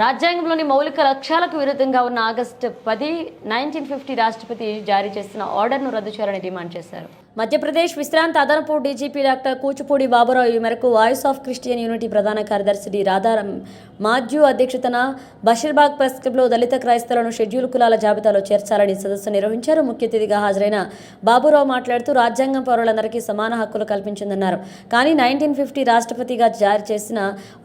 రాజ్యాంగంలోని మౌలిక లక్ష్యాలకు విరుద్ధంగా ఉన్న ఆగస్టు పది నైన్టీన్ ఫిఫ్టీ రాష్ట్రపతి జారీ చేసిన ఆర్డర్ను రద్దు చేయాలని డిమాండ్ చేశారు. మధ్యప్రదేశ్ విశ్రాంత అదనపు డీజీపీ డాక్టర్ కూచిపూడి బాబురావు ఈ మేరకు వాయిస్ ఆఫ్ క్రిస్టియన్ యూనిటీ ప్రధాన కార్యదర్శి డి రాధారాం మాధ్యూ అధ్యక్షతన బషీర్బాగ్ ప్రెస్ క్లబ్లో దళిత క్రైస్తవులను షెడ్యూల్ కులాల జాబితాలో చేర్చాలని సదస్సు నిర్వహించారు. ముఖ్య అతిథిగా హాజరైన బాబురావు మాట్లాడుతూ రాజ్యాంగం పౌరులందరికీ సమాన హక్కులు కల్పించిందన్నారు. కానీ నైన్టీన్ ఫిఫ్టీ రాష్ట్రపతిగా జారీ చేసిన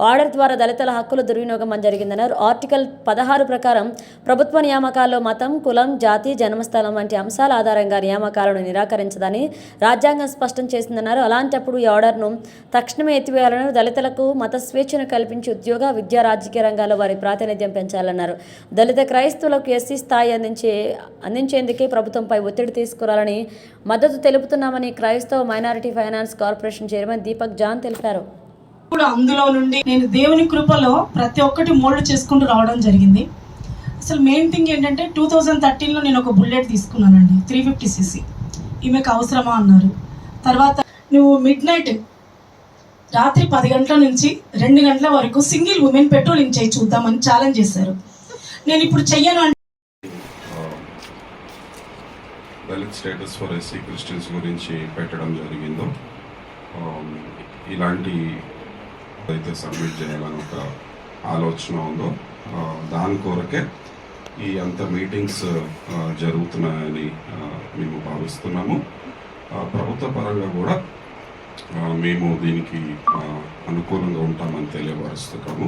ఆర్డర్ ద్వారా దళితుల హక్కుల దుర్వినియోగం జరిగిందన్నారు. ఆర్టికల్ పదహారు ప్రకారం ప్రభుత్వ నియామకాల్లో మతం కులం జాతి జన్మస్థలం వంటి అంశాల ఆధారంగా నియామకాలను నిరాకరించదని రాజ్యాంగం స్పష్టం చేసిందన్నారు. అలాంటప్పుడు ఈ ఆర్డర్ను తక్షణమే ఎత్తివేయాలని దళితులకు మత స్వేచ్ఛను కల్పించి ఉద్యోగ విద్యా రాజకీయ రంగాల్లో వారి ప్రాతినిధ్యం పెంచాలన్నారు. దళిత క్రైస్తవులకు ఎస్సీ స్థాయి అందించే అందించేందుకే ప్రభుత్వంపై ఒత్తిడి తీసుకురాలని మద్దతు తెలుపుతున్నామని క్రైస్తవ minority finance corporation chairman Deepak John తెలిపారు. ఇప్పుడు అందులో నుండి నేను దేవుని కృపలో ప్రతి ఒక్కటి మోల్డ్ చేసుకుంటూ రావడం జరిగింది. అసలు మెయిన్ థింగ్ ఏంటంటే టూ థౌజండ్ థర్టీన్లో నేను ఒక బుల్లెట్ తీసుకున్నానండి త్రీ ఫిఫ్టీ సీసీ. ఈమెకు అవసరమా అన్నారు. తర్వాత నువ్వు మిడ్ నైట్ రాత్రి పది గంటల నుంచి రెండు గంటల వరకు సింగిల్ ఉమెన్ పెట్రోలింగ్ చేయి చూద్దామని ఛాలెంజ్ చేశారు. నేను ఇప్పుడు చెయ్యను అంటే Dalit status for SC Christians గురించి పెట్టడం జరిగిందో. Um, ఇలాంటి అయితే సబ్మిట్ చేయాలని ఒక ఆలోచన ఉందో uh, దాని కొరకే ఈ అంత మీటింగ్స్ జరుగుతున్నాయని మేము భావిస్తున్నాము. ప్రభుత్వ పరంగా కూడా మేము దీనికి అనుకూలంగా ఉంటామని తెలియపరుస్తున్నాము.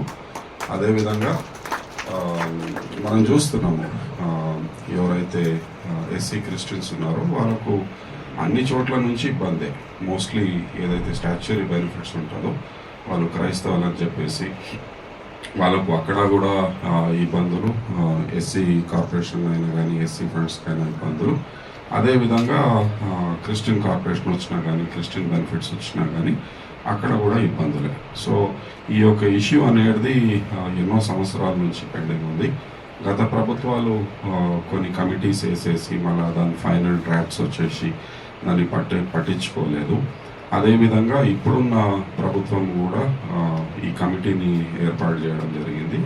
అదేవిధంగా మనం చూస్తున్నాము ఎవరైతే ఎస్సీ క్రిస్టియన్స్ ఉన్నారో వాళ్ళకు అన్ని చోట్ల నుంచి ఇబ్బందే. మోస్ట్లీ ఏదైతే స్టాచ్యురీ బెనిఫిట్స్ ఉంటుందో వాళ్ళు క్రైస్తవులు అని చెప్పేసి వాళ్ళకు అక్కడ కూడా ఇబ్బందులు ఎస్సీ కార్పొరేషన్ అయినా కానీ ఎస్సీ ఫండ్స్ అయినా ఇబ్బందులు. అదేవిధంగా క్రిస్టియన్ కార్పొరేషన్ వచ్చినా కానీ క్రిస్టియన్ బెనిఫిట్స్ వచ్చినా కానీ అక్కడ కూడా ఇబ్బందులే. సో ఈ యొక్క ఇష్యూ అనేది ఎన్నో సంవత్సరాల నుంచి పెండింగ్ ఉంది. గత ప్రభుత్వాలు కొన్ని కమిటీస్ వేసేసి మళ్ళీ దాని ఫైనల్ డ్రాఫ్ట్స్ వచ్చేసి దాన్ని పట్టి పట్టించుకోలేదు. అదేవిధంగా ఇప్పుడున్న ప్రభుత్వం కూడా ఈ కమిటీని ఏర్పాటు చేయడం జరిగింది.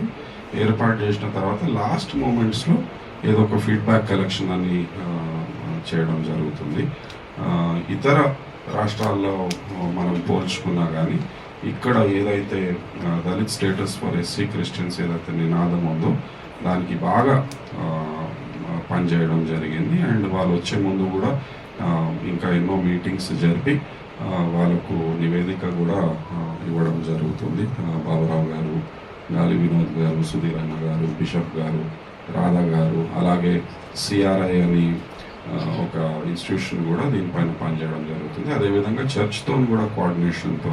ఏర్పాటు చేసిన తర్వాత లాస్ట్ మూమెంట్స్లో ఏదో ఒక ఫీడ్బ్యాక్ కలెక్షన్ అని చేయడం జరుగుతుంది. ఇతర రాష్ట్రాల్లో మనం పోల్చుకున్నా కానీ ఇక్కడ ఏదైతే Dalit status for SC Christians ఏదైతే నినాదం ఉందో దానికి బాగా పనిచేయడం జరిగింది. అండ్ వాళ్ళు వచ్చే ముందు కూడా ఇంకా ఎన్నో మీటింగ్స్ జరిపి వాళ్ళకు నివేదిక కూడా ఇవ్వడం జరుగుతుంది. బాబురావు గారు గాలి వినోద్ గారు సుధీర్ అన్న గారు బిషప్ గారు రాధా గారు అలాగే సిఆర్ఐ అని ఒక ఇన్స్టిట్యూషన్ కూడా దీనిపైన పనిచేయడం జరుగుతుంది. అదేవిధంగా చర్చ్తో కూడా కోఆర్డినేషన్తో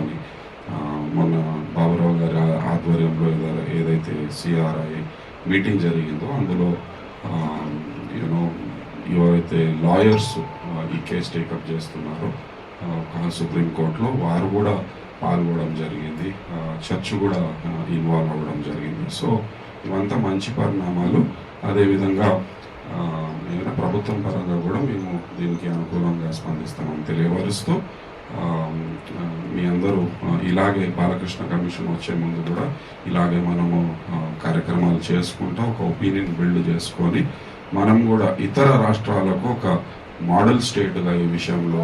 మొన్న బాబురావు గారి ఆధ్వర్యంలో ఏదైతే సిఆర్ఐ మీటింగ్ జరిగిందో అందులో యూనో ఎవరైతే లాయర్స్ ఈ కేసు టేకప్ చేస్తున్నారో సుప్రీంకోర్టులో వారు కూడా పాల్గొనడం జరిగింది. చర్చ్ కూడా ఇన్వాల్వ్ అవ్వడం జరిగింది. సో ఇవంతా మంచి పరిణామాలు. అదేవిధంగా ఏదైనా ప్రభుత్వం పరంగా కూడా మేము దీనికి అనుకూలంగా స్పందిస్తామని తెలియపరుస్తూ మీ అందరూ ఇలాగే బాలకృష్ణ కమిషన్ వచ్చే ముందు కూడా ఇలాగే మనము కార్యక్రమాలు చేసుకుంటూ ఒక ఒపీనియన్ బిల్డ్ చేసుకొని మనం కూడా ఇతర రాష్ట్రాలకు ఒక మోడల్ స్టేట్గా ఈ విషయంలో